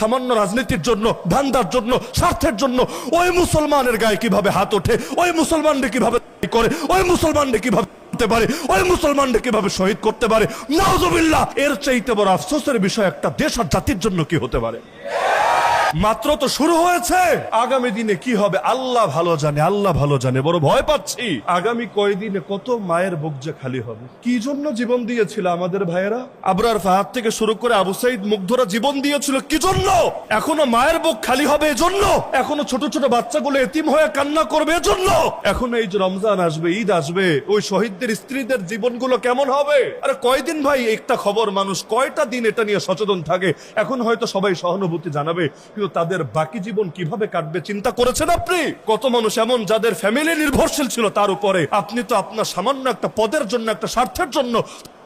সামান্য রাজনীতির জন্য, ধান্দার জন্য, স্বার্থের জন্য ওই মুসলমানের গায়ে কীভাবে হাত ওঠে, ওই মুসলমানরা কীভাবে করে, ওই মুসলমানরা কীভাবে করতে পারে, ওই মুসলমানরা কীভাবে শহীদ করতে পারে, নাউজুবিল্লাহ! এর চাইতে বড় আফসোসের বিষয় একটা দেশ আর জাতির জন্য কি হতে পারে? মাত্র তো শুরু হয়েছে। আগামী দিনে কি হবে আল্লাহ ভালো জানে, আল্লাহ ভালো জানে, বড় ভয় পাচ্ছি। আগামী কয়দিনে কত মায়ের বুক যে খালি হবে? কি জন্য জীবন দিয়েছিল আমাদের ভাইয়েরা? আবরার ফাহাদ থেকে শুরু করে আবু সাইদ মুগ্ধরা জীবন দিয়েছিল কি জন্য? এখনও মায়ের বুক খালি হবে এজন্য? এখনও ছোট ছোট বাচ্চাগুলো এতিম হয়ে কান্না করবে এজন্য? এখন এই যে রমজান আসবে, ঈদ আসবে, ওই শহীদদের, স্ত্রীদের জীবনগুলো কেমন হবে? আরে কয়দিন ভাই, একটা খবর মানুষ, কয়টা দিন এটা নিয়ে সচেতন থাকে? এখন হয়তো সবাই সহানুভূতি জানাবে। কিন্তু তাদের বাকি জীবন কীভাবে কাটবে চিন্তা করেছেন আপনি? কত মানুষ এমন যাদের ফ্যামিলি নির্ভরশীল ছিল তার উপরে। আপনি তো আপনার সামান্য একটা পদের জন্য, একটা স্বার্থের জন্য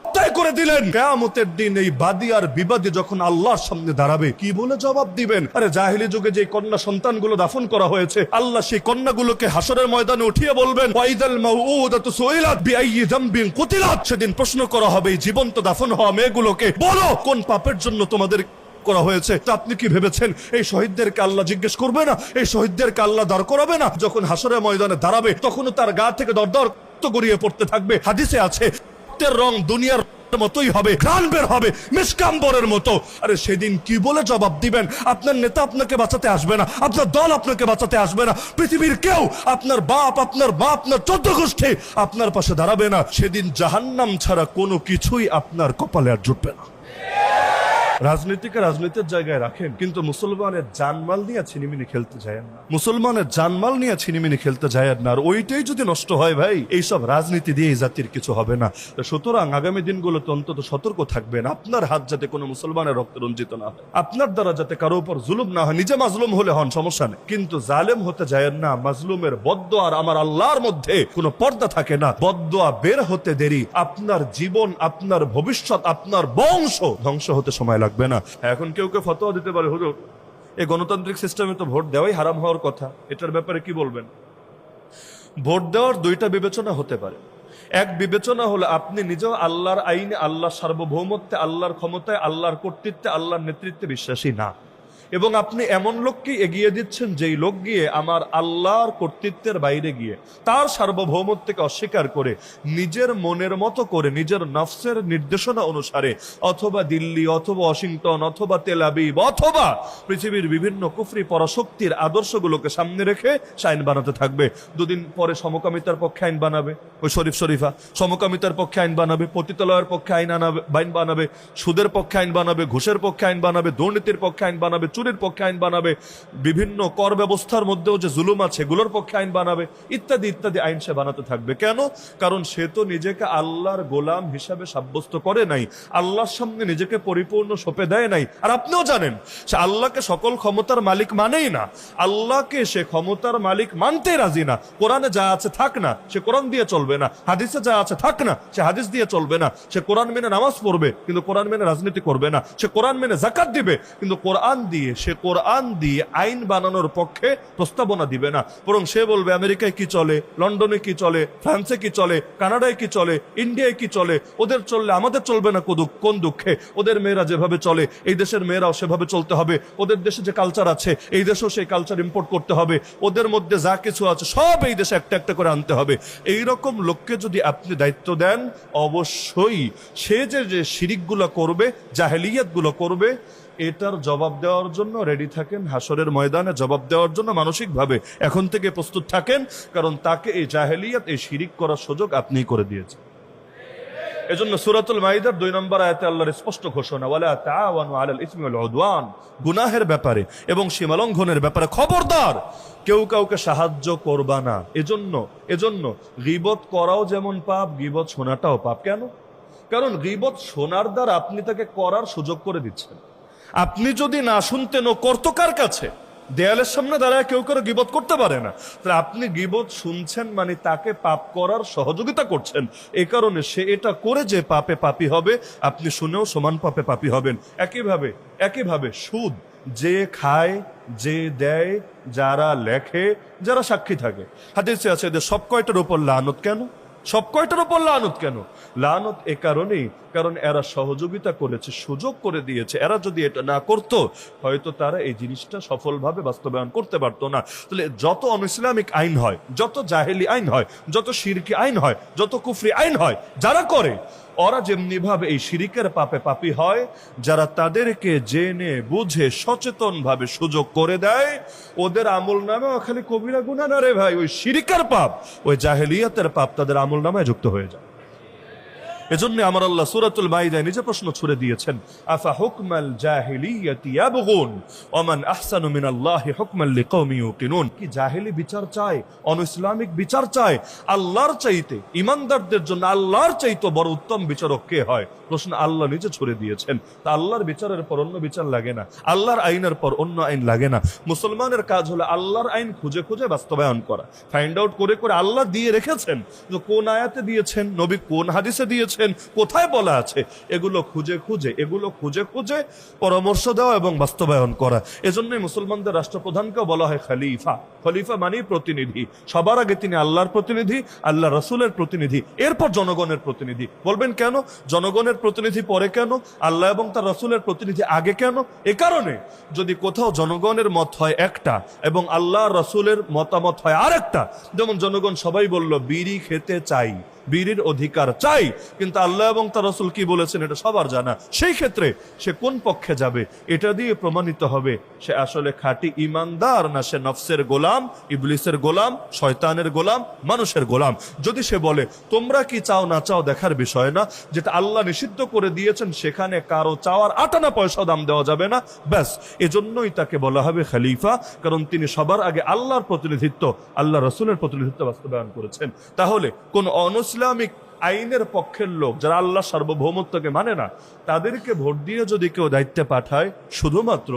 হত্যাই করে দিলেন। কেয়ামতের দিন এই বাদী আর বিবাদী যখন আল্লাহর সামনে দাঁড়াবে, কি বলে জবাব দিবেন? আরে জাহিলি যুগে যে কন্যা সন্তানগুলো দাফন করা হয়েছে, আল্লাহ সেই কন্যাগুলোকে হাসরের ময়দানে উঠিয়ে বলবেন, ওয়াইদাল মাউউদাতু সুইলাত বিআইয়ি সেদিন প্রশ্ন করা হবে জীবন্ত দাফন হওয়া মেয়েগুলোকে, বলো, কোন পাপের জন্য তোমাদের করা হয়েছে। তা আপনি কি ভেবেছেন? এই শহীদদেরকে আল্লাহ জিজ্ঞেস করবে না? এই শহীদদেরকে আল্লাহ দাঁড় করাবে না? যখন হাসরের ময়দানে দাঁড়াবে, তখনও তার গা থেকে দরদর রক্ত গড়িয়ে পড়তে থাকবে। হাদিসে আছে রং দুনিয়ার মতোই হবে, ঘ্রাণ বের হবে মিসকাম্বরের মতো। আরে সেদিন কি বলে জবাব দিবেন? আপনার নেতা আপনাকে বাঁচাতে আসবে না, আপনার দল আপনাকে বাঁচাতে আসবে না, পৃথিবীর কেউ আপনার বাপ আপনার বাপ আপনার চোদ্দ গোষ্ঠী আপনার পাশে দাঁড়াবে না। সেদিন জাহান্নাম ছাড়া কোনো কিছুই আপনার কপালে আর জুটবে না। রাজনীতিকে রাজনীতির জায়গায় রাখেন, কিন্তু মুসলমানের জানমাল নিয়ে ছিনিমিনি খেলতে যায় না। মুসলমানের জানমাল নিয়ে ছিনিমিনি খেলতে যায় না, আর ওইটাই যদি নষ্ট হয় ভাই, এইসব রাজনীতি দিয়ে এই জাতির কিছু হবে না। সুতরাং আগামী দিনগুলোতে অন্তত সতর্ক থাকবেন, আপনার হাত যাতে কোনো মুসলমানের রক্ত রঞ্জিত না হয়, আপনার দ্বারা যাতে কারও উপর জুলুম না হয়, নিজে মাজলুম হলে হন, সমস্যা নেই। কিন্তু জালেম হতে যায় না, মাজলুমের বদ্ধ আর আমার আল্লাহর মধ্যে কোনো পর্দা থাকে না। বদোয়া বের হতে দেরি, আপনার জীবন, আপনার ভবিষ্যৎ, আপনার বংশ ধ্বংস হতে সময় লাগবে না। এখন কেউ কেউ ফতোয়া দিতে পারে, হুজুর। এই গণতান্ত্রিক সিস্টেমে তো ভোট দেওয়াই হারাম হওয়ার কথা। এটার ব্যাপারে কি বলবেন? ভোট দেওয়ার দুইটা বিবেচনা হতে পারে। এক বিবেচনা হলো আপনি নিজেও আল্লাহর আইনে, আল্লাহর সার্বভৌমত্বে, আল্লাহর ক্ষমতায়, আল্লাহর কর্তৃত্বে, আল্লাহর নেতৃত্বে বিশ্বাসী না। এবং আপনি এমন লোককে এগিয়ে দিচ্ছেন যেই লোক গিয়ে আমার আল্লাহর কর্তৃত্বের বাইরে গিয়ে তার সার্বভৌমত্বকে অস্বীকার করে নিজের মনের মতো করে নিজের নফসের নির্দেশনা অনুসারে অথবা দিল্লি, অথবা ওয়াশিংটন, অথবা তেল আবিব, অথবা পৃথিবীর বিভিন্ন কুফরি পরাশক্তির আদর্শগুলোকে সামনে রেখে আইন বানাতে থাকবে। দুদিন পরে সমকামিতার পক্ষে আইন বানাবে। ওই শরীফ শরীফা, সমকামিতার পক্ষে আইন বানাবে, পতিতালয়ের পক্ষে আইন আনাবে আইন বানাবে, সুদের পক্ষে আইন বানাবে, ঘুষের পক্ষে আইন বানাবে, দুর্নীতির পক্ষে আইন বানাবে চুরির পক্ষে আইন বানাবে, বিভিন্ন কর ব্যবস্থার মধ্যেও যে জুলুম আছে, এগুলোর পক্ষে আইন বানাবে, ইত্যাদি ইত্যাদি আইন সে বানাতে থাকবে। কেন? কারণ সে তো নিজেকে আল্লাহর গোলাম হিসাবে সাব্যস্ত করে নাই, আল্লাহর সামনে নিজেকে পরিপূর্ণ সঁপে দেয় নাই। আর আপনিও জানেন, সে আল্লাহকে সকল ক্ষমতার মালিক মানেই না। আল্লাহকে সে ক্ষমতার মালিক মানতে রাজি না। কোরআনে যা আছে থাক না, সে কোরআন দিয়ে চলবে না। হাদিসে যা আছে থাক না, সে হাদিস দিয়ে চলবে না। সে কোরআন মেনে নামাজ পড়বে, কিন্তু কোরআন মেনে রাজনীতি করবে না। সে কোরআন মেনে জাকাত দিবে, কিন্তু কোরআন দিয়ে সে কোরআন দিয়ে আইন বানানোর পক্ষে প্রস্তাবনা দিবে না। বরং সে বলবে, আমেরিকায় কি চলে? লন্ডনে কি চলে? ফ্রান্সে কি চলে? কানাডায় কি চলে? ইন্ডিয়ায় কি চলে? ওদের চললে আমাদের চলবে না কোন দুঃখে? ওদের মেয়েরা যেভাবে চলে, এই দেশের মেয়েরাও সেভাবে চলতে হবে। ওদের দেশে যে কালচার আছে, এই দেশেও সেই কালচার ইম্পোর্ট করতে হবে। ওদের মধ্যে যা কিছু আছে, সব এই দেশে একটা একটা করে আনতে হবে। এই রকম লোককে যদি আপনি দায়িত্ব দেন, অবশ্যই সে যে যে শিরিকগুলো করবে, জাহেলিয়াতগুলো করবে এটার জবাব দেওয়ার জন্য রেডি থাকেন হাসরের ময়দানে জবাব দেওয়ার জন্য মানসিকভাবে এখন থেকে প্রস্তুত থাকেন, কারণ তাকে এই জাহেলিয়াত, এই শিরিক করার সুযোগ আপনিই করে দিয়েছেন। এজন্য সুরাতুল মাইদার দুই নম্বর আয়াতে আল্লাহর স্পষ্ট ঘোষণা, ওয়ালা তাআওয়ানু আলাল ইসমি ওয়াল উদওয়ান গুনাহের ব্যাপারে এবং সীমালঙ্ঘনের ব্যাপারে খবরদার। কেউ কাউকে সাহায্য করবা না। এজন্য এজন্য গীবত করাও যেমন পাপ, গীবত শোনাটাও পাপ। কেন? কারণ গীবত শোনার দ্বারা আপনি তাকে করার সুযোগ করে দিচ্ছেন। আপনি যদি না শুনতেন ও করতো কার কাছে, দেয়ালের সামনে দাঁড়ায় কেউ কারও গিবত করতে পারে না। তাহলে আপনি গিবত শুনছেন মানে তাকে পাপ করার সহযোগিতা করছেন। এ কারণে সে এটা করে যে পাপে পাপি হবে, আপনি শুনেও সমান পাপে পাপি হবেন। একইভাবে একইভাবে সুদ যে খায়, যে দেয়, যারা লেখে, যারা সাক্ষী থাকে। হাদিসে আছে এদের সব কয়টার উপর লানত কেন? সব কয়টার উপর লানত কেন? লানত এ কারণেই, কারণ এরা সহযোগিতা করেছে, সুযোগ করে দিয়েছে। এরা যদি এটা না করত, হয়তো তারা এই জিনিসটা সফলভাবে বাস্তবায়ন করতে পারতো না। তাহলে যত অনইসলামিক আইন হয়, যত জাহেলি আইন হয়, যত শিরকি আইন হয়, যত কুফরি আইন হয়, যারা করে ওরা যেমনি ভাবে এই শিরিকের পাপে পাপি হয়, যারা তাদেরকে জেনে, বুঝে সচেতন ভাবে সুযোগ করে দেয়, ওদের আমল নামে খালি কবিরা গুণা না রে ভাই, ওই শিরিকের পাপ, ওই জাহেলিয়াতের পাপ তাদের আমল নামে যুক্ত হয়ে যায়। এজন্য আমার আল্লাহ সূরাতুল মাইদায় নিজে প্রশ্ন ছুড়ে দিয়েছেন, আফা হুকমাল জাহিলিয়াতি ইয়াবগুন? ওমান আহসানু মিনাল্লাহি হুকমান লিকওমি ইউকিনুন? কি জাহেলি বিচার চায়? অনইসলামিক বিচার চায়? আল্লাহর চাইতে, ইমানদারদের জন্য আল্লাহর চাইতে বড় উত্তম বিচারক কে হয়? প্রশ্ন আল্লাহ নিজে ছুড়ে দিয়েছেন। তা আল্লাহর বিচারের পর অন্য বিচার লাগে না। আল্লাহর আইনের পর অন্য আইন লাগে না। মুসলমানের কাজ হলো আল্লাহর আইন খুঁজে খুঁজে বাস্তবায়ন করা। ফাইন্ড আউট করে করে আল্লাহ দিয়ে রেখেছেন যে কোন আয়াতে দিয়েছেন, নবী কোন হাদিসে দিয়েছেন? কোথায় বলা আছে, এগুলো খুঁজে খুঁজে, এগুলো খুঁজে খুঁজে পরামর্শ দেওয়া এবং বাস্তবায়ন করা। এজন্যই মুসলমানদের রাষ্ট্রপ্রধানকেও বলা হয় খলিফা। খলিফা মানেই প্রতিনিধি। সবার আগে তিনি আল্লাহর প্রতিনিধি, আল্লাহ রসুলের প্রতিনিধি, এরপর জনগণের প্রতিনিধি। বলবেন কেন? জনগণের প্রতিনিধি পরে কেন? আল্লাহ এবং তার রসুলের প্রতিনিধি আগে কেন? এ কারণে যদি কোথাও জনগণের মত হয় একটা এবং আল্লাহ রসুলের মতামত হয় আরেকটা, যেমন জনগণ সবাই বলল, বিড়ি খেতে চাই। বীরের অধিকার চাই। কিন্তু আল্লাহ এবং তার রসুল কি বলেছেন এটা সবার জানা। সেই ক্ষেত্রে সে কোন পক্ষে যাবে, এটা দিয়ে প্রমাণিত হবে, সে আসলে খাঁটি ইমানদার না সে নফসের গোলাম, ইবলিসের গোলাম, শয়তানের গোলাম, মানুষের গোলাম। যদি সে বলে, তোমরা কি চাও না চাও দেখার বিষয় না? যেটা আল্লাহ নিষিদ্ধ করে দিয়েছেন, সেখানে কারও চাওয়ার আটানা পয়সা দাম দেওয়া যাবে না। ব্যাস, এজন্যই তাকে বলা হবে খালিফা, কারণ তিনি সবার আগে আল্লাহর প্রতিনিধিত্ব, আল্লাহ রসুলের প্রতিনিধিত্ব বাস্তবায়ন করেছেন। তাহলে কোন অনইসলামিক আইনের পক্ষের লোক যারা আল্লাহ সার্বভৌমত্বকে মানে না, তাদেরকে ভোট দিয়ে যদি কেউ দায়িত্বে পাঠায়, শুধুমাত্র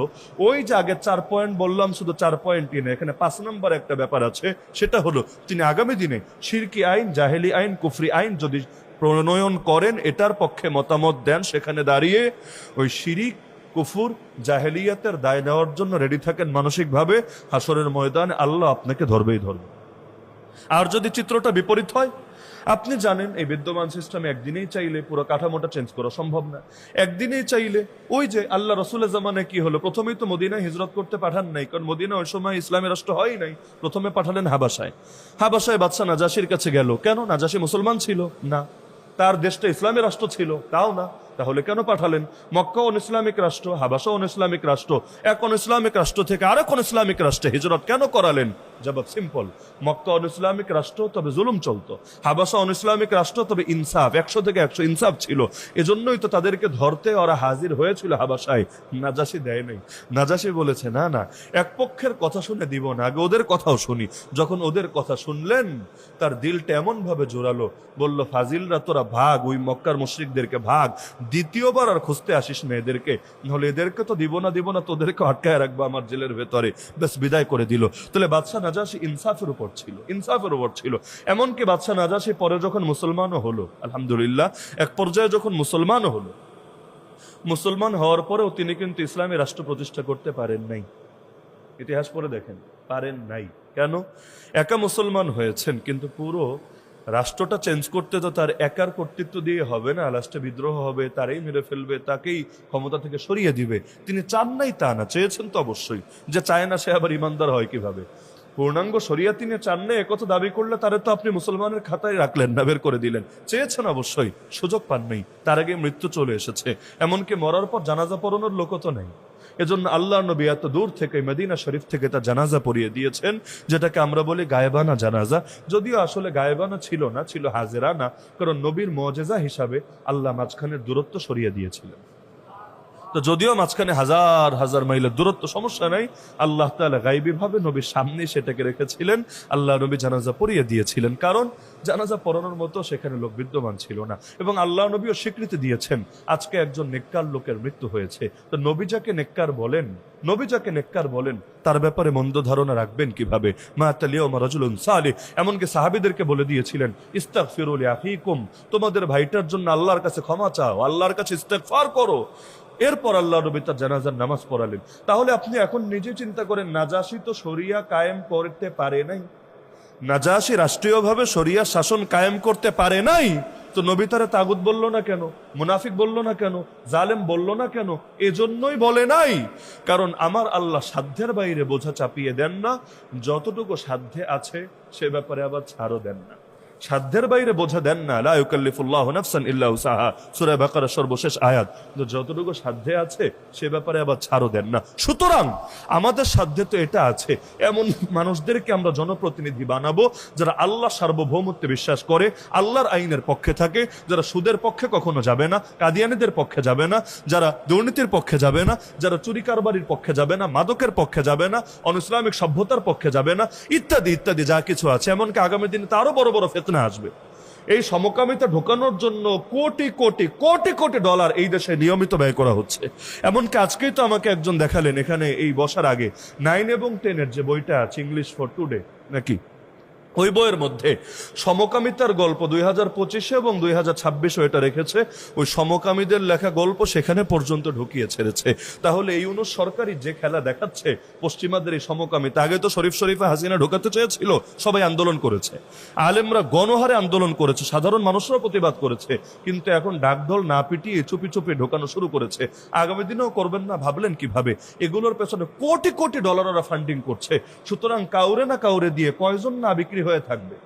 ওই যে আগে চার পয়েন্ট বললাম, শুধু চার পয়েন্টই না এখানে পাঁচ নম্বর একটা ব্যাপার আছে, সেটা হলো তিনি আগামী দিনে শিরকি আইন, জাহেলি আইন, কুফরি আইন যদি প্রণয়ন করেন, এটার পক্ষে মতামত দেন, সেখানে দাঁড়িয়ে ওই শিরিক, কুফুর, জাহেলিয়াতের দায় নেওয়ার জন্য রেডি থাকেন মানসিকভাবে হাসরের ময়দানে আল্লাহ আপনাকে ধরবেই ধরবে। আর যদি চিত্রটা বিপরীত হয় আপনি জানেন, এই বিদ্যমান সিস্টেমে একদিনেই চাইলে পুরো কাঠামোটা চেঞ্জ করা সম্ভব না। একদিনেই চাইলে ওই যে আল্লাহ রসুলের জামানে কি হলো? প্রথমেই তো মদিনায় হিজরত করতে পাঠান নাই, কারণ মদিনা ওই সময় ইসলামী রাষ্ট্র হয় নাই। প্রথমে পাঠালেন হাবাসায় হাবাসায় বাদশা নাজাসির কাছে গেল। কেন? নাজাসি মুসলমান ছিল? না। তার দেশটা ইসলামী রাষ্ট্র ছিল? তাও না। তাহলে কেন পাঠালেন? মক্কা অন ইসলামিক রাষ্ট্র, হাবাসা অন ইসলামিক রাষ্ট্র, এক অন ইসলামিক রাষ্ট্র থেকে আরেক অন ইসলামিক রাষ্ট্রে হিজরত কেন করালেন? জবাব সিম্পল মক্কা অন ইসলামিক রাষ্ট্র তবে জুলুম চলতো, হাবাসা অন ইসলামিক রাষ্ট্র তবে ইনসাফ, একশো থেকে একশো ইনসাফ ছিল, এজন্যই তো তাদেরকে ধরতে ওরা হাজির হয়েছিল হাবাসায়। নাজাসি দেয় নাই। নাজাসি বলেছে, না না, এক পক্ষের কথা শুনে দিব না, আগে ওদের কথাও শুনি। যখন ওদের কথা শুনলেন, তার দিলটা এমনভাবে জোরালো, বলল, ফাজিলরা তোরা ভাগ, ওই মক্কার মুশ্রিকদেরকে ভাগ দ্বিতীয়বার আর খুঁজতে আসিস না এদেরকে নাহলে এদেরকে তো দিব না দিব না, তোদেরকে আটকায় রাখব আমার জেলের ভেতরে। বেশ বিদায় করে দিল। তাহলে বাদশাহ নাজাসি ইনসাফের উপর ছিল, ইনসাফের উপর ছিল। এমনকি বাদশাহ নাজাসি পরে যখন মুসলমানও হলো, আলহামদুলিল্লাহ, এক পর্যায়ে যখন মুসলমানও হলো, মুসলমান হওয়ার পরেও তিনি কিন্তু ইসলামী রাষ্ট্র প্রতিষ্ঠা করতে পারেন নাই। ইতিহাস পরে দেখেন, পারেন নাই। কেন? একা মুসলমান হয়েছেন, কিন্তু পুরো রাষ্ট্রটা চেঞ্জ করতে তো তার একার কর্তৃত্ব দিয়ে হবে না, লাস্টে বিদ্রোহ হবে, তারাই মেরে ফেলবে, তাকেই ক্ষমতা থেকে সরিয়ে দিবে। তিনি চান নাই তা না, চেয়েছেন তো অবশ্যই যে চায় না সে আবার ইমানদার হয় কীভাবে। পূর্ণাঙ্গ সরিয়া তিনি চান না একথা দাবি করলে তারে তো আপনি মুসলমানের খাতায় রাখলেন না, বের করে দিলেন। চেয়েছেন অবশ্যই, সুযোগ পান নেই, তার আগে মৃত্যু চলে এসেছে। এমনকি মরার পর জানাজা পড়ানোর লোকও তো নেই। এজন্য আল্লাহ নবী এত দূর থেকে, মদিনা শরীফ থেকে তা জানাজা পরিয়ে দিয়েছেন, যেটাকে আমরা বলি গায়েবানা জানাজা। যদিও আসলে গায়েবানা ছিল না, ছিল হাজেরা না কারণ নবীর মজেজা হিসাবে আল্লাহ মাঝখানের দূরত্ব সরিয়ে দিয়েছিলেন। তো যদিও মাঝখানে হাজার হাজার মাইলের দূরত্ব সমস্যা নাই, আল্লাহ তালা গাইবী ভাবে নবীর সামনে সেটাকে রেখেছিলেন, আল্লাহ নবী জানাজা পড়িয়ে দিয়েছিলেন। কারণ জানাজা পড়ানোর মতো সেখানে লোক বিদ্যমান ছিল না। এবং আল্লাহ নবীও স্বীকৃতি দিয়েছেন, আজকে একজন নেককার লোকের মৃত্যু হয়েছে। তো নবী যাকে নেককার বলেন, নবী যাকে নেককার বলেন, তার ব্যাপারে মন্দ ধারণা রাখবেন কীভাবে? মা তালিয়মা রাজুলুন সালে এমনকি সাহাবিদেরকে বলে দিয়েছিলেন ইস্তাক ফিরুল আফিকুম তোমাদের ভাইটার জন্য আল্লাহর কাছে ক্ষমা চাও, আল্লাহর কাছে ইস্তেগফার করো। এরপর আল্লাহ নবী তার জানাজার নামাজ পড়ালেন। তাহলে আপনি এখন নিজে চিন্তা করেন নাজাসি তো শরিয়া কায়েম করতে পারে নাই। নাজাসি রাষ্ট্রীয়ভাবে শরিয়া শাসন কায়েম করতে পারে নাই। তো নবী তারে তাগুত বলল না কেন? মুনাফিক বলল না কেন? জালেম বলল না কেন? এজন্যই বলে নাই। কারণ আমার আল্লাহ সাধ্যের বাইরে বোঝা চাপিয়ে দেন না। যতটুকু সাধ্যে আছে, সে ব্যাপারে আবার ছাড়ও দেন না। সাধ্যের বাইরে বোঝা দেন না, লা ইউকাল্লিফুল্লাহ নাফসান সর্বশেষ আয়াত। যতটুকু সাধ্যে আছে, সে ব্যাপারে আবার ছাড়ও দেন না। সুতরাং আমাদের সাধ্যে তো এটা আছে, এমন মানুষদেরকে আমরা জনপ্রতিনিধি বানাবো, যারা আল্লাহ সার্বভৌমত্বে বিশ্বাস করে, আল্লাহর আইনের পক্ষে থাকে, যারা সুদের পক্ষে কখনো যাবে না, কাদিয়ানিদের পক্ষে যাবে না, যারা দুর্নীতির পক্ষে যাবে না, যারা চুরি কারবারির পক্ষে যাবে না, মাদকের পক্ষে যাবে না অনইসলামিক সভ্যতার পক্ষে যাবে না, ইত্যাদি ইত্যাদি যা কিছু আছে। এমনকি আগামী দিনে তারও বড় বড় ফেতনা আসবে। এই সমকামিতা ঢোকানোর জন্য কোটি কোটি কোটি কোটি ডলার এই দেশে নিয়মিত ব্যয় করা হচ্ছে। এমনকি আজকেই তো আমাকে একজন দেখালেন এখানে এই বসার আগে। নাইন এবং টেনের যে বইটা আছে ইংলিশ ফর টুডে নাকি? ওই বইয়ের মধ্যে সমকামিতার গল্প দুই হাজার পঁচিশে এবং দুই হাজার ছাব্বিশে এটা রেখেছে। ওই সমকামীদের লেখা গল্প সেখানে পর্যন্ত ঢুকিয়ে ছেড়েছে। তাহলে এই অনু সরকারি যে খেলা দেখাচ্ছে পশ্চিমাদের এই সমকামিতা, আগে তো শরীফ শরীফে হাসিনা ঢোকাতে চেয়েছিল, সবাই আন্দোলন করেছে। আলেমরা গণহারে আন্দোলন করেছে, সাধারণ মানুষরাও প্রতিবাদ করেছে, কিন্তু এখন ডাকঢোল না পিটিয়ে চুপি চুপি ঢোকানো শুরু করেছে। আগামী দিনেও করবেন না, ভাবলেন কীভাবে? এগুলোর পেছনে কোটি কোটি ডলার ওরা ফান্ডিং করছে। সুতরাং কাউরে না কাউরে দিয়ে কয়জন না বিক্রি হয়ে থাকবে।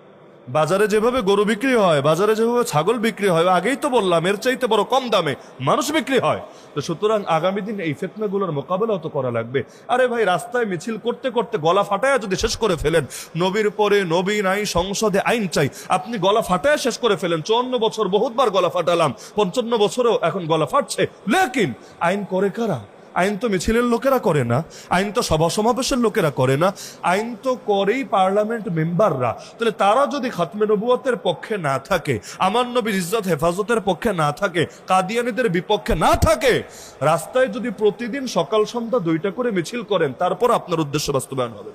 বাজারে যেভাবে গরু বিক্রি হয়, বাজারে যেভাবে ছাগল বিক্রি হয়, আগেই তো বললাম, এর চাইতে বড় কম দামে মানুষ বিক্রি হয়। তো সুতরাং আগামী দিন এই ফেতনাগুলোর মোকাবেলাও তো করা লাগবে। আরে ভাই, রাস্তায় মিছিল করতে করতে গলা ফাটায় যদি শেষ করে ফেলেন, নবীর পরে নবী নাই, সংসদে আইন চাই, আপনি গলা ফাটায় শেষ করে ফেলেন। চুয়ান্ন বছর বহুতবার গলা ফাটালাম, পঞ্চান্ন বছরেও এখন গলা ফাটছে। লেকিন আইন করে কারা? আইন তো মিছিলের লোকেরা করে না, আইন তো সভা সমাবেশের লোকেরা করে না, আইন তো করেই পার্লামেন্ট মেম্বাররা। তাহলে তারা যদি খাতমে নবুয়তের পক্ষে না থাকে, আমার নবীর ইজ্জত হেফাজতের পক্ষে না থাকে, কাদিয়ানিদের বিপক্ষে না থাকে, রাস্তায় যদি প্রতিদিন সকাল সন্ধ্যা দুইটা করে মিছিল করেন, তারপর আপনার উদ্দেশ্য বাস্তবায়ন হবে।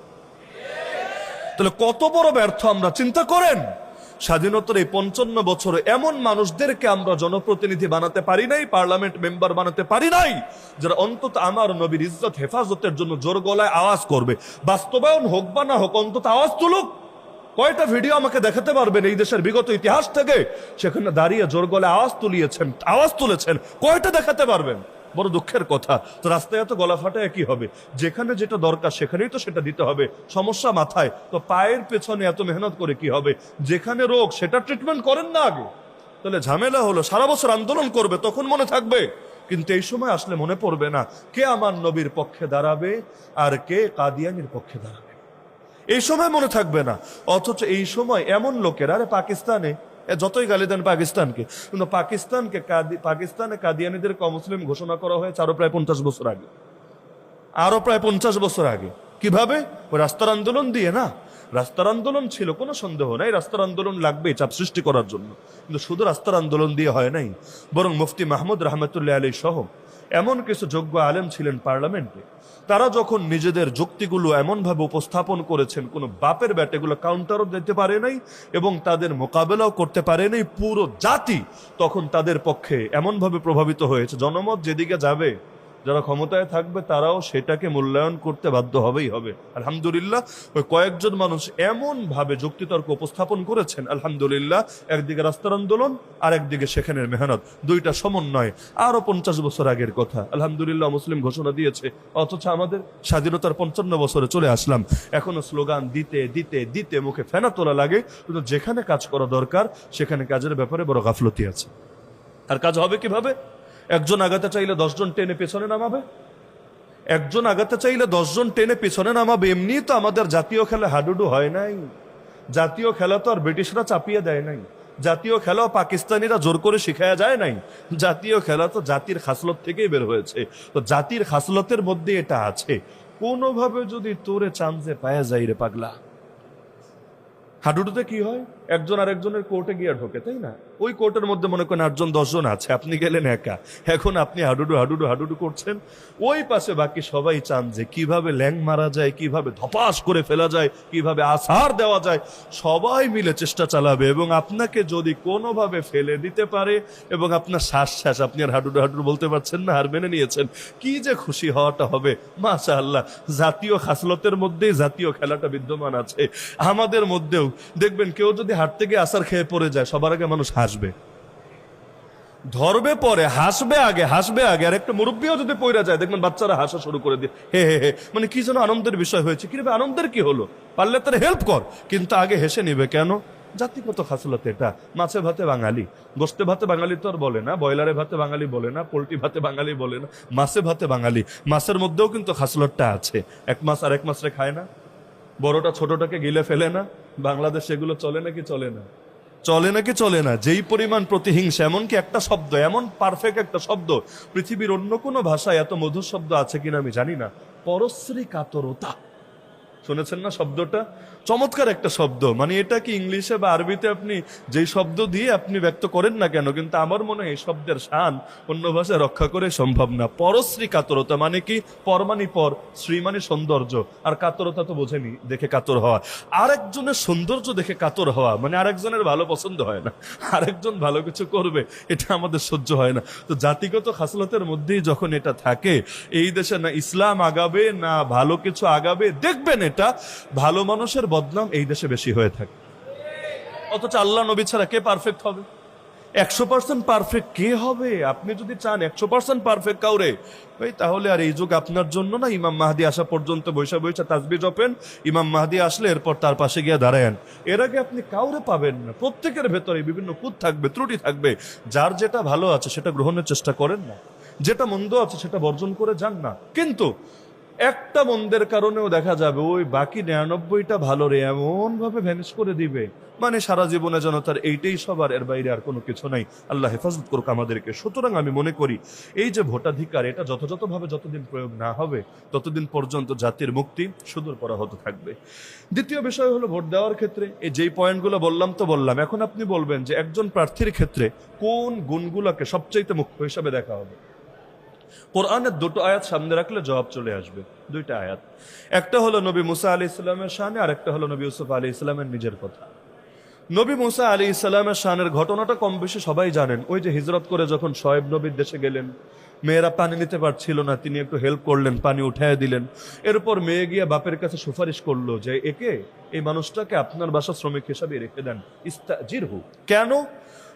তাহলে কত বড় ব্যর্থ আমরা, চিন্তা করেন। স্বাধীনতার এই পঞ্চান্ন বছরে এমন মানুষদেরকে আমরা জনপ্রতিনিধি বানাতে পারি নাই, পার্লামেন্ট মেম্বার বানাতে পারি নাই, যারা অন্তত আমার নবীর ইজ্জত, হেফাজতের জন্য জোর গলায় আওয়াজ করবে। বাস্তবায়ন হোক বা না হোক, অন্তত আওয়াজ তুলুক। কয়টা ভিডিও আমাকে দেখাতে পারবেন এই দেশের বিগত ইতিহাস থেকে? সেখানে দাঁড়িয়ে জোর গলে আওয়াজ তুলিয়েছেন, আওয়াজ তুলেছেন। কয়টা দেখাতে পারবেন? বড় দুঃখের কথা। তো রাস্তায় এত গলা ফাটায় কি হবে? যেখানে যেটা দরকার সেখানেই তো সেটা দিতে হবে। সমস্যা মাথায়। তো পায়ের পেছনে এত মেহনত করে কি হবে? যেখানে রোগ, সেটা ট্রিটমেন্ট করেন না আগে। তাহলে ঝামেলা হলো, সারা বছর আন্দোলন করবে, তখন মনে থাকবে। কিন্তু এই সময় আসলে মনে পড়বে না, কে আমার নবীর পক্ষে দাঁড়াবে আর কে কাদিয়ানির পক্ষে দাঁড়াবে? এই সময় মনে থাকবে না। অথচ এই সময় এমন লোকেরা, আরে পাকিস্তানে যতই গালি দেন পাকিস্তানকে, কিন্তু পাকিস্তানকে পাকিস্তানে কাদিয়ানিদের কমুসলিম ঘোষণা করা হয়েছে আরও প্রায় পঞ্চাশ বছর আগে। আরও প্রায় পঞ্চাশ বছর আগে। কীভাবে? রাস্তার আন্দোলন দিয়ে না? রাস্তার আন্দোলন ছিল, কোনো সন্দেহ নাই। রাস্তার আন্দোলন লাগবে চাপ সৃষ্টি করার জন্য। কিন্তু শুধু রাস্তার আন্দোলন দিয়ে হয় নাই, বরং মুফতি মাহমুদ রহমতুল্লাহ আলী সহ এমন কিছু যোগ্য আলেম ছিলেন পার্লামেন্টে। তারা যখন নিজেদের যুক্তিগুলো এমনভাবে উপস্থাপন করেছেন, কোনো বাপের ব্যাটেগুলো কাউন্টারও দিতে পারে নাই এবং তাদের মোকাবেলাও করতে পারে নাই পুরো জাতি, তখন তাদের পক্ষে এমনভাবে প্রভাবিত হয়েছে। জনমত যেদিকে যাবে যারা ক্ষমতায় থাকবে তারাও সেটাকে মূল্যায়ন করতে বাধ্য হবেই হবে। আলহামদুলিল্লাহ, ওই কয়েকজন মানুষ এমন ভাবে যুক্তিতর্ক উপস্থাপন করেছেন, আলহামদুলিল্লাহ, একদিকে রাস্তার আন্দোলন আর একদিকে সেখানের মেহনত। দুইটা সমন্বয় আরও পঞ্চাশ বছর আগের কথা। আলহামদুলিল্লাহ, মুসলিম ঘোষণা দিয়েছে, অথচ আমাদের স্বাধীনতার পঞ্চান্ন বছরে চলে আসলাম। এখনও স্লোগান, দিতে দিতে দিতে মুখে ফেনা তোলা লাগে, কিন্তু যেখানে কাজ করা দরকার, সেখানে কাজের ব্যাপারে বড় গাফলতি আছে। আর কাজ হবে কীভাবে? একজন আগাতে চাইলে দশজন টেনে পেছনে নামাবে। একজন আগাতে চাইলে দশজন টেনে পেছনে নামাবে। এমনি তো আমাদের জাতীয় খেলা হাডুডু হয় নাই। জাতীয় খেলা তো আর ব্রিটিশরা চাপিয়ে দেয় নাই। জাতীয় খেলাও পাকিস্তানিরা জোর করে শিখায়া যায় নাই। জাতীয় খেলা তো জাতির খাসলত থেকেই বের হয়েছে। তো জাতির খাসলতের মধ্যে এটা আছে। কোনোভাবে যদি তোরে চান্সে পায়া যাই রে পাগলা। হাডুডুতে কি হয়? একজন আর একজনের কোর্টে গিয়ে ঢোকে, তাই না? ওই কোর্টের মধ্যে মনে করেন আটজন, দশজন আছে, আপনি গেলেন একা। এখন আপনি হাডুডু হাডুডু হাডুডু করছেন। ওই পাশে বাকি সবাই চান যে কীভাবে ল্যাং মারা যায়, কীভাবে ধপাস করে ফেলা যায়, কীভাবে আসার দেওয়া যায়, সবাই মিলে চেষ্টা চালাবে এবং আপনাকে যদি কোনোভাবে ফেলে দিতে পারে এবং আপনার শ্বাস শ্বাস আপনি আর হাডুডু হাডুডু বলতে পারছেন না আর মেনে নিয়েছেন, কি যে খুশি হওয়াটা হবে? মাশা আল্লাহ জাতীয় খাসলতের মধ্যেই জাতীয় খেলাটা বিদ্যমান আছে। আমাদের মধ্যেও, দেখবেন কেউ যদি হাঁটতে গিয়ে আসার খেয়ে পড়ে যায় সবার আগে মানুষ হাসবে। ধরবে পরে হাসবে আগে হাসবে আগে। আর একটা মুরব্বীও যদি পইরা যায় দেখবেন বাচ্চারা হাসা শুরু করে দিয়ে হে হে হে। মানে কি যেন আনন্দের বিষয় হয়েছে। কি রে ভাই, আনন্দের কি হলো? পারলে তার হেল্প কর। কিন্তু আগে হেসে নিবে কেন? জাতিগত খাসলত এটা। মাছে ভাতে বাঙালি গোস্তে ভাতে বাঙালি তো আর বলে না ব্রয়লারে ভাতে বাঙালি বলে না পোলট্রি ভাতে বাঙালি বলে না মাছে ভাতে বাঙালি। মাছের মধ্যেও কিন্তু খাসলতটা আছে। এক মাছ আর এক মাছরে খায় না। বড়টা ছোটটাকে গিলে ফেলে না? বাংলাদেশ এগুলো চলে নাকি চলে না? চলে নাকি চলে না? যেই পরিমাণ প্রতিহিংসা, এমনকি একটা শব্দ, এমন পারফেক্ট একটা শব্দ, পৃথিবীর অন্য কোনো ভাষায় এত মধুর শব্দ আছে কিনা আমি জানি না। পরশ্রী কাতরতা। শুনেছেন না শব্দটা? চমৎকার একটা শব্দ। মানে এটা কি ইংলিশে বা আরবিতে আপনি যেই শব্দ দিয়ে আপনি ব্যক্ত করেন না কেন, কিন্তু আমার মনে হয় এই শব্দের শান অন্য ভাষায় রক্ষা করে সম্ভব না। পরশ্রী কাতরতা মানে কি? পর মানে পর, শ্রী মানে সৌন্দর্য। আর কাতরতা তো বোঝেনি, দেখে কাতর হওয়া। আরেকজনের সৌন্দর্য দেখে কাতর হওয়া মানে আরেকজনের ভালো পছন্দ হয় না। আরেকজন ভালো কিছু করবে, এটা আমাদের সহ্য হয় না। তো জাতিগত খাসলতের মধ্যেই যখন এটা থাকে, এই দেশে না ইসলাম আগাবে, না ভালো কিছু আগাবে, দেখবেন এটা ভালো মানুষের বদনাম এই দেশে বেশি হয়ে থাকে। অথচ আল্লাহ নবী ছাড়া কে পারফেক্ট হবে? একশো পার্সেন্ট পারফেক্ট কে হবে? আপনি যদি চান একশো পার্সেন্ট পারফেক্ট কাউরে, ভাই তাহলে আর এই যুগ আপনার জন্য না, ইমাম মাহাদি আসা পর্যন্ত বৈশা বৈশা তাসবি জপেন, ইমাম মাহাদি আসলে এরপর তার পাশে গিয়ে দাঁড়ায়েন। এর আগে আপনি কাউরে পাবেন না, প্রত্যেকের ভেতরে বিভিন্ন কুত থাকবে, ত্রুটি থাকবে। যার যেটা ভালো আছে সেটা গ্রহণের চেষ্টা করেন না। যেটা মন্দ আছে সেটা বর্জন করে যান না। কিন্তু একটা মন্দের কারণেও দেখা যাবে ওই বাকি নিরানব্বইটা ভালো রে এমন ভাবে ভ্যানিশ করে দিবে। মানে সারা জীবনে যেন তার এইটাই সবার, এর বাইরে আর কোনো কিছু নাই। আল্লাহ হেফাজত করুক আমাদেরকে। সুতরাং আমি মনে করি, এই যে ভোটাধিকার, এটা যথাযথভাবে যতদিন প্রয়োগ না হবে, ততদিন পর্যন্ত জাতির মুক্তি সুদূর পরা হতে থাকবে। দ্বিতীয় বিষয় হলো ভোট দেওয়ার ক্ষেত্রে, এই যেই পয়েন্টগুলো বললাম তো বললাম। এখন আপনি বলবেন যে একজন প্রার্থীর ক্ষেত্রে কোন গুণগুলোকে সবচাইতে মুখ্য হিসাবে দেখা হবে? কোরআনের দুটো আয়াত সামনে রাখলে জবাব চলে আসবে। দুইটা আয়াত। একটা হলো নবী মুসা আলি ইসলামের শানে, আর একটা হলো নবী ইউসুফ আলী ইসলামের নিজের কথা। নবী মুসা আলী ইসলামের শানের ঘটনাটা কম বেশি সবাই জানেন। ওই যে হিজরত করে যখন শোয়েব নবীর দেশে গেলেন, মেয়েরা পানি নিতে পারছিল না, তিনি একটু হেল্প করলেন, পানি উঠায় দিলেন। এরপর মেয়ে গিয়ে বাপের কাছে সুপারিশ করল যে, একে, এই মানুষটাকে আপনার বাসা শ্রমিক হিসাবে রেখে দেন। কেন?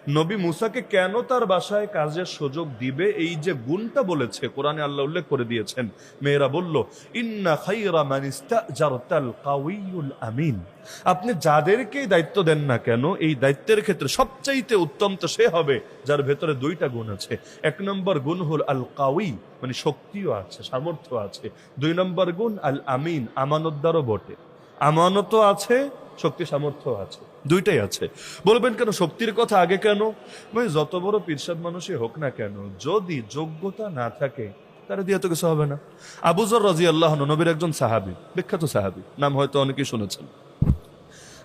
নবী মুসাকে কেন তার বাসায় কাজের সুযোগ দিবে? এই যে গুণটা বলেছে, কোরআনে আল্লাহ উল্লেখ করে দিয়েছেন। মেয়েরা বলল, ইন্না মান কাউইউল আমিন। আপনি যাদেরকেই দায়িত্ব দেন না কেন, এই দায়িত্বের ক্ষেত্রে সবচাইতে উত্তম তো সে হবে, যার ভেতরে দুইটা গুণ আছে। এক নম্বর গুণ হল আল কাউই মানে শক্তিও আছে, সামর্থ্য আছে। দুই নম্বর গুণ আল আমিন, আমানতদারও বটে। আমানতও আছে, শক্তি সামর্থ্য আছে। দুইটাই আছে। বলবেন কেন? শক্তির কথা আগে কেন? ভাই, যত বড় পিরসাদ মানুষই হোক না কেন, যদি যোগ্যতা না থাকে তারা দিয়ে তো কিছু হবে না। আবুজর রাজি আল্লাহ নবীর একজন সাহাবি, বিখ্যাত সাহাবি, নাম হয়তো অনেকেই শুনেছেন।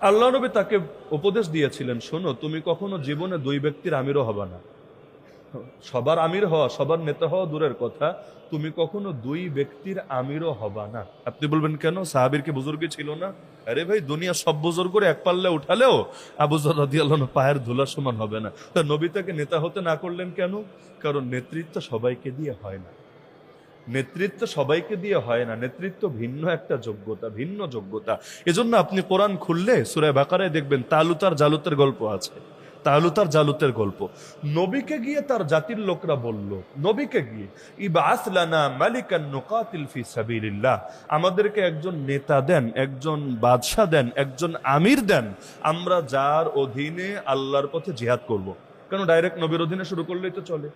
আল্লাহ নবী তাকে উপদেশ দিয়েছিলেন, শোনো, তুমি কখনো জীবনে দুই ব্যক্তির আমিরও হবে না। সবার আমির হওয়া, সবার নেতা হওয়া দূরের কথা। তুমি কখনো দুই ব্যক্তির আমিরও হবা না। আপনি বলবেন কেন? সাহাবির কি বুজুর্গে ছিল না? আরে ভাই, দুনিয়া সব বুজুর্গ এক পাল্লে উঠালেও রাদি পায়ের ধুলা সমান হবে না। তা নবী তাকে নেতা হতে না করলেন কেন? কারণ নেতৃত্ব সবাইকে দিয়ে হয় না। নেতৃত্ব সবাইকে দিয়ে হয় না। নেতৃত্ব ভিন্ন একটা যোগ্যতা, ভিন্ন যোগ্যতা। এজন্য আপনি কোরআন খুললে সুরায় বাকারায় দেখবেন তালুতার জালুতের গল্প আছে। তালুতার জালুতের গল্প। নবীকে গিয়ে তার জাতির লোকরা বলল, নবীকে গিয়ে ইবাসলানা মালিকান নুকাতিল ফি সাবিল্লাহ আমাদেরকে একজন নেতা দেন, একজন বাদশাহ দেন, একজন আমির দেন। আমরা যার অধীনে আল্লাহর পথে জিহাদ করব। কেন, ডাইরেক্ট নবীর অধীনে শুরু করলেই তো চলে।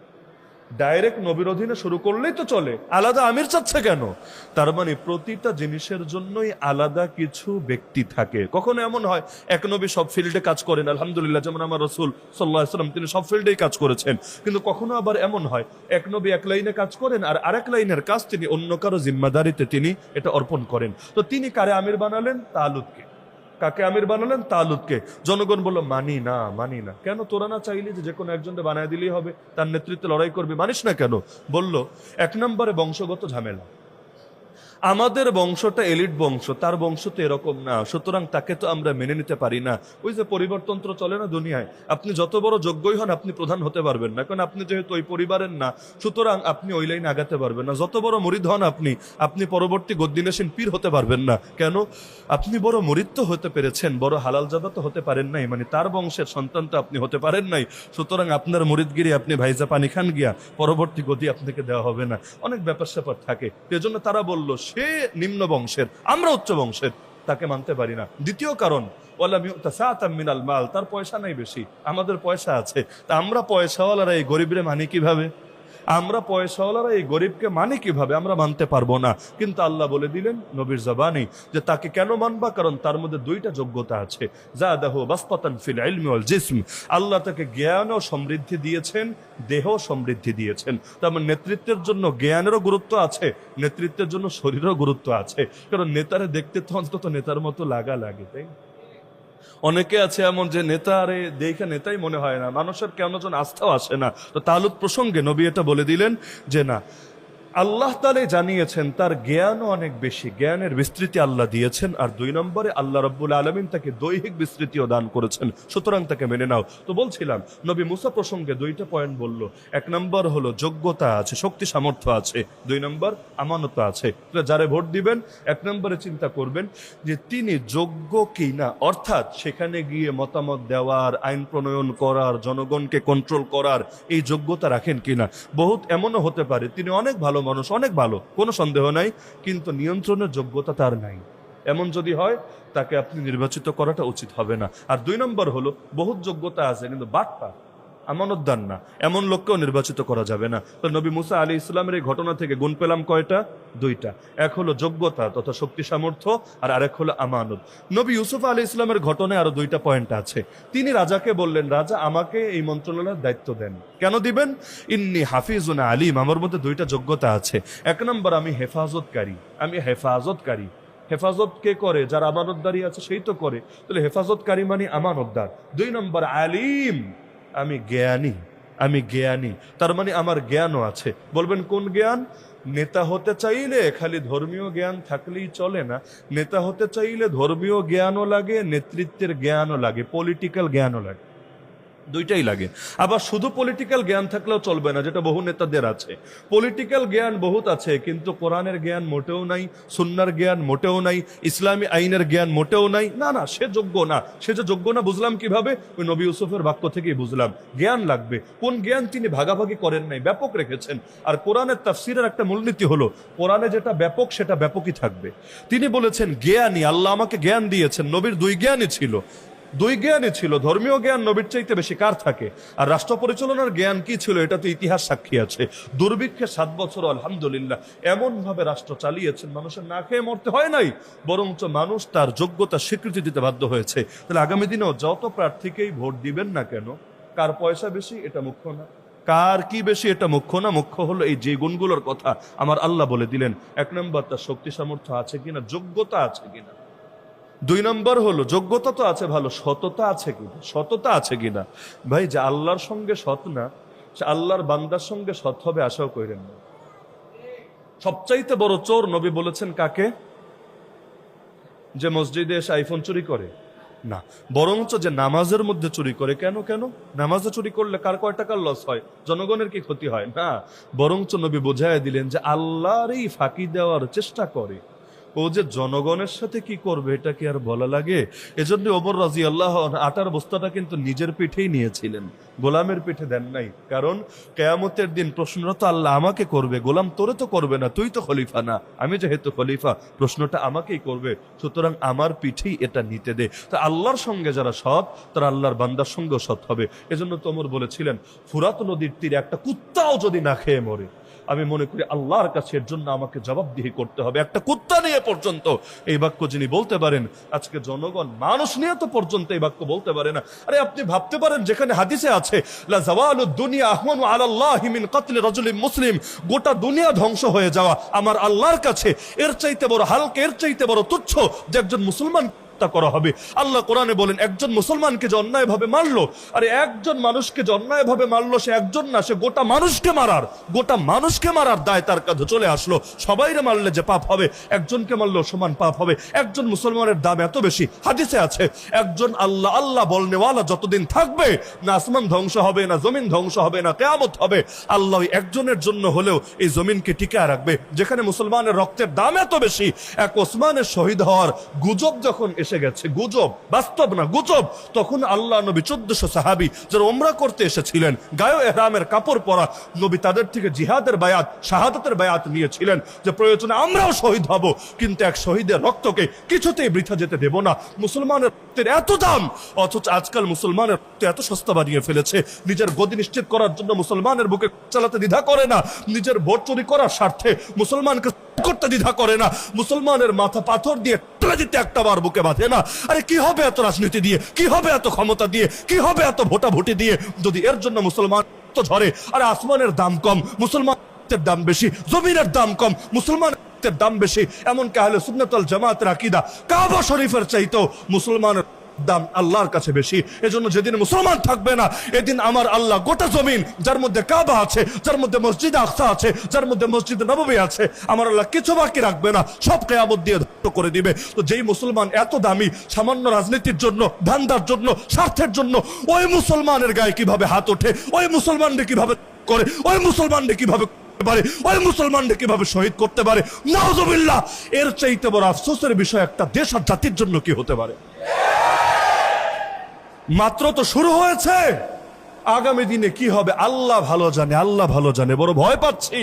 ডাইরেক্ট নবীর অধীনে শুরু করলেই তো চলে। আলাদা আমির চাচ্ছে কেন? তার মানে প্রতিটা জিনিসের জন্যই আলাদা কিছু ব্যক্তি থাকে। কখনো এমন হয়, এক নবী সব ফিল্ডে কাজ করেন, আলহামদুলিল্লাহ, যেমন আমার রসুল সাল্লাহাম তিনি সব ফিল্ডেই কাজ করেছেন। কিন্তু কখনো আবার এমন হয়, এক নবী এক লাইনে কাজ করেন আর আরেক লাইনের কাজ তিনি অন্য কারও জিম্মাদারিতে তিনি এটা অর্পণ করেন। তো তিনি কারে আমির বানালেন? তালুদকে কাকে আমির বানালেন? তালুদকে জনগণ বলল, মানি না মানি না। কেন? তোরা না চাইলি যে কোনো একজনকে বানায় দিলেই হবে। তার নেতৃত্বে লড়াই করবি। মানিস না কেন? বলল, এক নম্বরে বংশগত ঝামেলা। আমাদের বংশটা এলিট বংশ, তার বংশ তো এরকম না। সুতরাং তাকে তো আমরা মেনে নিতে পারি না। ওই যে পরিবর্তন্ত্র চলে না দুনিয়ায়? আপনি যত বড় যোগ্যই হন, আপনি প্রধান হতে পারবেন না। কারণ আপনি যেহেতু ওই পরিবারের না, সুতরাং আপনি ওই লাইনে আগাতে পারবেন না। যত বড় মরিদ হন আপনি আপনি পরবর্তী গদ্দিনেশন পীর হতে পারবেন না। কেন? আপনি বড় মরিদ তো হতে পেরেছেন, বড় হালাল জাদা তো হতে পারেন নাই। মানে তার বংশের সন্তান তো আপনি হতে পারেন নাই। সুতরাং আপনার মরিদগিরি আপনি ভাইজা পানি খান গিয়া, পরবর্তী গতি আপনাকে দেওয়া হবে না। অনেক ব্যাপার স্যাপার থাকে। এজন্য তারা বলল সে নিম্ন বংশের, আমরা উচ্চ বংশের, তাকে মানতে পারি না। দ্বিতীয় কারণ মিনাল মাল, তার পয়সা নাই বেশি, আমাদের পয়সা আছে। তা আমরা পয়সাওয়ালারা এই গরিবরে মানি কীভাবে? আমরা পয়সাওয়ালারা এই গরিবকে মানে কীভাবে? আমরা মানতে পারব না। কিন্তু আল্লাহ বলে দিলেন নবীর জবানি যে, তাকে কেন মানবা? কারণ তার মধ্যে দুইটা যোগ্যতা আছে। জাদাহ বাসপাতান ফিল ইলমি ওয়াল জিসম। আল্লাহ তাকে জ্ঞান ও সমৃদ্ধি দিয়েছেন, দেহ সমৃদ্ধি দিয়েছেন। তার মানে নেতৃত্বের জন্য জ্ঞানেরও গুরুত্ব আছে, নেতৃত্বের জন্য শরীরেরও গুরুত্ব আছে। কারণ নেতারে দেখতে তো অন্তত নেতার মতো লাগা লাগে, তাই? অনেকে আছে এমন যে নেতা, আরে দেখে নেতাই মনে হয় না। মানুষের কেন জন আস্থাও আসে না। তো তালুদ প্রসঙ্গে নবী এটা বলে দিলেন যে না আল্লাহ তালে জানিয়েছেন, তার জ্ঞানও অনেক বেশি। জ্ঞানের বিস্তৃতি আল্লাহ দিয়েছেন, আর দুই নম্বরে আল্লাহ রব্বুল আলমিন তাকে দৈহিক বিস্তৃতিও দান করেছেন। সুতরাং তাকে মেনে নাও। তো বলছিলাম, নবী মুসা প্রসঙ্গে দুইটা পয়েন্ট বলল। এক নম্বর হলো, যোগ্যতা আছে, শক্তি, সামর্থ্য আছে। দুই নম্বর, আমানত আছে। যারে ভোট দিবেন, এক নম্বরে চিন্তা করবেন যে তিনি যোগ্য কি না অর্থাৎ সেখানে গিয়ে মতামত দেওয়ার, আইন প্রণয়ন করার, জনগণকে কন্ট্রোল করার, এই যোগ্যতা রাখেন কিনা। বহুত এমনও হতে পারে, তিনি অনেক ভালো মানুষ, অনেক ভালো, কোনো সন্দেহ নাই, কিন্তু নিয়ন্ত্রণের যোগ্যতা তার নাই। এমন যদি হয়, তাকে আপনি নির্বাচিত করাটা উচিত হবে না। আর দুই নম্বর হলো, বহুত যোগ্যতা আছে, কিন্তু বাটপা আমানতদান না এমন লোককেও নির্বাচিত করা যাবে না। তো নবী মুসা আলী ইসলামের এই ঘটনা থেকে গুণ পেলাম কয়টা? দুইটা। এক হলো যোগ্যতা তথা শক্তি সামর্থ্য, আর আরেক হলো আমানত। নবী ইউসুফ আলী ইসলামের ঘটনায় আরও দুইটা পয়েন্ট আছে। তিনি রাজাকে বললেন, রাজা, আমাকে এই মন্ত্রণালয়ের দায়িত্ব দেন। কেন দিবেন? ইন্নি হাফিজুন আলিম। আমার মধ্যে দুইটা যোগ্যতা আছে। এক নম্বর, আমি হেফাজতকারী। আমি হেফাজতকারী। হেফাজত কে করে? যার আমানতদারি আছে সেই তো করে। তাহলে হেফাজতকারী মানে আমানতদার। দুই নম্বর, আলিম। আমি জ্ঞানী আমি জ্ঞানী। তার মানে আমার জ্ঞানও আছে। বলবেন, কোন জ্ঞান? নেতা হতে চাইলে খালি ধর্মীয় জ্ঞান থাকলেই চলে না। নেতা হতে চাইলে ধর্মীয় জ্ঞানও লাগে, নেতৃত্বের জ্ঞানও লাগে পলিটিক্যাল জ্ঞানও লাগে। দুইটাই লাগে। আবার শুধু পলিটিক্যাল জ্ঞান থাকলেও চলবে না, যেটা বহু নেতাদের আছে। পলিটিক্যাল জ্ঞান বহুত আছে, কিন্তু কোরআনের জ্ঞান মোটেও নাই, সুন্নার জ্ঞান মোটেও নাই, ইসলামী আইনের জ্ঞান মোটেও নাই। না না, সে যোগ্য না। সে যে যোগ্য না, বুঝলাম কীভাবে? ওই নবী ইউসুফের বাক্য থেকেই বুঝলাম। জ্ঞান লাগবে। কোন জ্ঞান তিনি ভাগাভাগি করেন নাই, ব্যাপক রেখেছেন। আর কোরআনের তাফসিরের একটা মূলনীতি হলো, কোরআনে যেটা ব্যাপক, সেটা ব্যাপকই থাকবে। তিনি বলেছেন, জ্ঞানী, আল্লাহ আমাকে জ্ঞান দিয়েছেন, নবীর দুই জ্ঞানই ছিল। দুই জ্ঞানই ছিল, ধর্মীয় জ্ঞান নবীর চাইতে বেশি কার থাকে? আর রাষ্ট্র পরিচালনার জ্ঞান কি ছিল এটা তো ইতিহাস সাক্ষী আছে। দুর্ভিক্ষে সাত বছর আলহামদুলিল্লাহ এমন ভাবে রাষ্ট্র চালিয়েছেন, মানুষের না খেয়ে মরতে হয় নাই, বরঞ্চ মানুষ তার যোগ্যতা স্বীকৃতি দিতে বাধ্য হয়েছে। তাহলে আগামী দিনেও যত প্রার্থীকেই ভোট দিবেন না কেন, কার পয়সা বেশি, এটা মুখ্য না? কার কি বেশি, এটা মুখ্য না? মুখ্য হলো এই যে গুণগুলোর কথা আমার আল্লাহ বলে দিলেন। এক নম্বর, তার শক্তি সামর্থ্য আছে কিনা, যোগ্যতা আছে কিনা? দুই নম্বর হলো, যোগ্যতা তো আছে ভালো, সততা আছে কিনা? সততা আছে কিনা? ভাই, যে আল্লাহর সঙ্গে সৎ না, সে আল্লাহর বান্দার সঙ্গে সৎ হবে আশাও করেন না। সবচাইতে বড় চোর নবী বলেছেন কাকে? যে মসজিদে এসে আইফোন চুরি করে? না। বরঞ্চ যে নামাজের মধ্যে চুরি করে। কেন কেন? নামাজে চুরি করলে কার কয় টাকার লস হয়? জনগণের কি ক্ষতি হয়? না। বরঞ্চ নবী বোঝায় দিলেন যে আল্লাহরই ফাঁকি দেওয়ার চেষ্টা করে। ও যে জনগণের সাথে কি করবে, এটা কি আর বলা লাগে? এজন্য ওমর রাজি আল্লাহ আটার বস্তাটা কিন্তু নিজের পিঠেই নিয়েছিলেন। গোলামের পিঠে দেন নাই। কারণ, কেয়ামতের দিন প্রশ্নটা তো আল্লাহ আমাকে করবে। গোলাম, তোরে তো করবে না, তুই তো খলিফা না। আমি যেহেতু খলিফা, প্রশ্নটা আমাকেই করবে। সুতরাং আমার পিঠেই এটা নিতে দে। তা আল্লাহর সঙ্গে যারা সৎ, তারা আল্লাহর বান্দার সঙ্গেও সৎ হবে। এজন্য তোমর বলেছিলেন, ফুরাত নদীর তীরে একটা কুত্তাও যদি না খেয়ে মরে আমি মনে করি আল্লাহর কাছে এর জন্য আমাকে জবাবদিহি করতে হবে। একটা কুত্তা নিয়ে পর্যন্ত এই বাক্য যিনি বলতে পারেন, আজকে জনগণ, মানুষ নিয়ে তো পর্যন্ত এই বাক্য বলতে পারে না। আরে আপনি ভাবতে পারেন, যেখানে হাদিসে আছে মুসলিম। গোটা দুনিয়া ধ্বংস হয়ে যাওয়া আমার আল্লাহর কাছে, এর চাইতে বড় হালকা, এর চাইতে বড় তুচ্ছ যে একজন মুসলমান হত্যা করা হবে। আল্লাহ কোরআনে বলেন, একজন মুসলমানকে যে অন্যায় ভাবে মারলো, আরে একজন মানুষকে যে অন্যায় ভাবে মারলো, সে একজন না, সে গোটা মানুষকে মারার, গোটা মানুষকে মারার দায় তার কাঁধে চলে আসলো। সবাইরে মারলে যে পাপ হবে, একজনকে মারলেও সমান পাপ হবে। একজন মুসলমানের দাম এত বেশি, হাদিসে আছে, একজন আল্লাহ আল্লাহ বলনেওয়ালা যতদিন থাকবে, না আসমান ধ্বংস হবে, না জমিন ধ্বংস হবে, না কেয়ামত হবে, আল্লাহ একজনের জন্য হলেও এই জমিনকে টিকায় রাখবে। যেখানে মুসলমানের রক্তের দাম এত বেশি, এক ওসমানের শহীদ হওয়ার গুজব যখন এসে গেছে। গুজব, বাস্তব না, গুজব। তখন আল্লাহ নবী চোদ্দশো সাহাবি যারা ওমরা করতে এসেছিলেন, গায়ে এহরামের কাপড় পরা নবী তাদের থেকে জিহাদের বায়াত, শাহাদতের বায়াত নিয়েছিলেন যে প্রয়োজনে আমরাও শহীদ হব। কিন্তু এক শহীদের রক্তকে কিছুতেই বৃথা যেতে দেব না। মুসলমানের রক্তের এত দাম, অথচ আজকাল মুসলমানের রক্ত এত সস্তা বানিয়ে ফেলেছে। নিজের গদি নিশ্চিত করার জন্য মুসলমানের বুকে চালাতে দ্বিধা করে না। নিজের ভোট চুরি করার স্বার্থে মুসলমানকে করতে দ্বিধা করে না। মুসলমানের মাথা পাথর দিয়ে তুলে দিতে একটা বার বুকে বাঁধে না। আরে কি হবে এত রাজনীতি দিয়ে? কি হবে এত ক্ষমতা দিয়ে? কি হবে এত ভোটা ভোটি দিয়ে? যদি এর জন্য মুসলমান তো ঝরে, আরে আসমানের দাম কম মুসলমানের দাম বেশি, জমিনের দাম কম মুসলমান দাম বেশি এমন কাহলে সুন্নতল জামাতের আকিদা কাবা শরীফের চাইতো মুসলমানের দাম আল্লাহর কাছে বেশি। এজন্য যেদিন মুসলমান থাকবে না, এদিন আমার আল্লাহ গোটা জমিন, যার মধ্যে কাবা আছে, যার মধ্যে মসজিদ আকসা আছে, যার মধ্যে মসজিদ নবমী আছে, আমার আল্লাহ কিছু বাকি রাখবে না, সব কেয়ামত দিয়ে ধ্বংস করে দিবে। তো যেই মুসলমান এত দামি, সামান্য রাজনীতির জন্য, ধান্দার জন্য, স্বার্থের জন্য, ওই মুসলমানের গায়ে কীভাবে হাত ওঠে, ওই মুসলমানদের কীভাবে করে, ওই মুসলমানদের কীভাবে করতে পারে? ওই মুসলমানদের কীভাবে শহীদ করতে পারে? নাউজুবিল্লাহ, এর চাইতে বড় আফসোসের বিষয় একটা দেশ আর জাতির জন্য কি হতে পারে? মাত্র তো শুরু হয়েছে। আগামী দিনে কি হবে? আল্লাহ ভালো জানে, আল্লাহ ভালো জানে, বড় ভয় পাচ্ছি।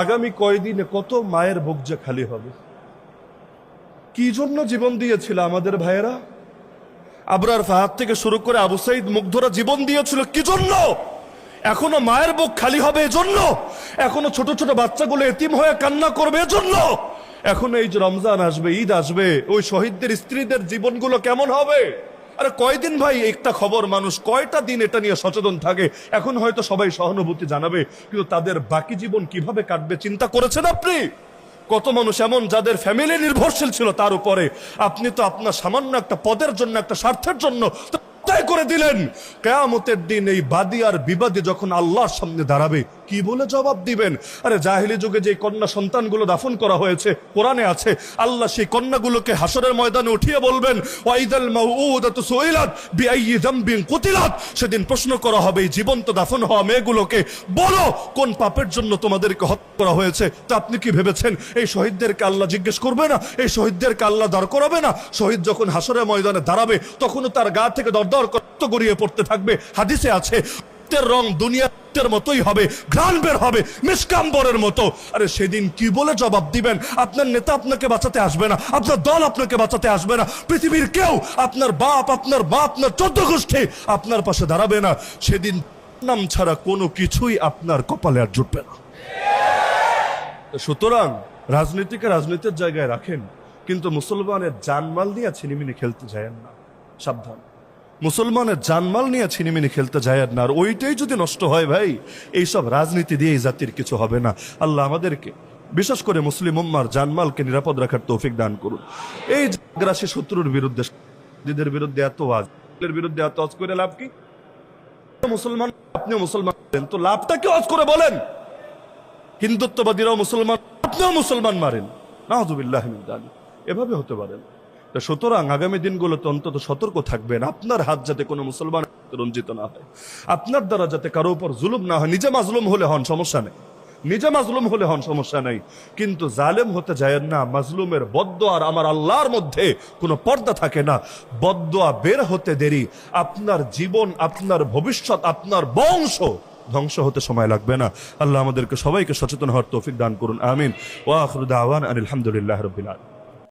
আগামী কয়দিনে কত মায়ের বুক যে খালি হবে? কি জন্য জীবন দিয়েছিল আমাদের ভাইয়েরা? আবরার ফাহাদ থেকে শুরু করে আবু সাইদ মুগ্ধরা জীবন দিয়েছিল, কি জন্য? এখনও মায়ের বুক খালি হবে এজন্য। এখনও ছোট ছোট বাচ্চাগুলো এতিম হয়ে কান্না করবে এজন্য। এখন এই যে রমজান আসবে, ঈদ আসবে, ওই শহীদদের, স্ত্রীদের জীবনগুলো কেমন হবে? আরে কয়দিন ভাই, একটা খবর মানুষ, কয়টা দিন এটা নিয়ে সচেতন থাকে? এখন হয়তো সবাই সহানুভূতি জানাবে, কিন্তু তাদের বাকি জীবন কীভাবে কাটবে চিন্তা করেছেন আপনি? কত মানুষ এমন যাদের ফ্যামিলি নির্ভরশীল ছিল তার উপরে। আপনি তো আপনার সামান্য একটা পদের জন্য, একটা স্বার্থের জন্য তাই করে দিলেন। কেয়ামতের দিন এই বাদী আর বিবাদী যখন আল্লাহর সামনে দাঁড়াবে কি বলে জবাব দিবেন? আরে জাহিলি যুগে যে কন্যা সন্তানগুলো দাফন করা হয়েছে, কোরআনে আছে, আল্লাহ সেই কন্যাগুলোকে হাসরের ময়দানে উঠিয়ে বলবেন সেদিন প্রশ্ন করা হবে জীবন্ত দাফন হওয়া মেয়েগুলোকে বলো, কোন পাপের জন্য তোমাদেরকে হত্যা করা হয়েছে? তা আপনি কি ভেবেছেন? এই শহীদদেরকে আল্লাহ জিজ্ঞেস করবে না? এই শহীদদেরকে আল্লাহ দাঁড় করাবে না? শহীদ যখন হাসরের ময়দানে দাঁড়াবে, তখনও তার গা থেকে দরদর করতে গড়িয়ে পড়তে থাকবে? হাদিসে আছে রক্তের রং দুনিয়ার মতোই হবে, ঘ্রাণ বের হবে মিসকাম্বরের মতো। আরে সেদিন কি বলে জবাব দিবেন? আপনার নেতা আপনাকে বাঁচাতে আসবে না, আপনার দল আপনাকে বাঁচাতে আসবে না, পৃথিবীর কেউ আপনার বাপ আপনার বাপ আপনার চোদ্দ গোষ্ঠী আপনার পাশে দাঁড়াবে না। সেদিন নাম ছাড়া কোনো কিছুই আপনার কপালে আর জুটবে না। সুতরাং রাজনীতিকে রাজনীতির জায়গায় রাখেন, কিন্তু মুসলমানের জানমাল নিয়ে ছিনিমিনি খেলতে যায়েন না। সাবধান। মুসলমানের জানমাল নিয়ে ছিনিমিনি খেলতে যায় না। আর ওইটাই যদি নষ্ট হয় ভাই, এইসব রাজনীতি দিয়ে এই জাতির কিছু হবে না। আল্লাহ আমাদেরকে, বিশেষ করে মুসলিম উম্মার জানমালকে নিরাপদ রাখার তৌফিক দান করুন। এই গ্রাসী শত্রুর বিরুদ্ধে দিদের বিরুদ্ধে এত আজ বিরুদ্ধে এত আজ করে লাভ কি? মুসলমান, আপনিও মুসলমান তো লাভটা কি আজ করে বলেন? হিন্দুত্ববাদীরাও মুসলমান, আপনিও মুসলমান মারেন। নাহজুবিল্লাহ এভাবে হতে পারেন সুতরাং আগামী দিনগুলোতে অন্তত সতর্ক থাকবেন। আপনার হাত যাতে কোনো মুসলমান রঞ্জিত না হয়। আপনার দ্বারা যাতে কারও উপর জুলুম না হয়। নিজে মাজলুম হলে হন, সমস্যা নেই। নিজে মাজলুম হলে হন, সমস্যা নেই। কিন্তু জালেম হতে যায় না, মাজলুমের বদ্দ আর আমার আল্লাহর মধ্যে কোনো পর্দা থাকে না। বদোয়া বের হতে দেরি। আপনার জীবন, আপনার ভবিষ্যৎ, আপনার বংশ ধ্বংস হতে সময় লাগবে না। আল্লাহ আমাদেরকে সবাইকে সচেতন হওয়ার তৌফিক দান করুন। আমিন। ওয়া আখরু দাওয়ান আলহামদুলিল্লাহ রবিল আলম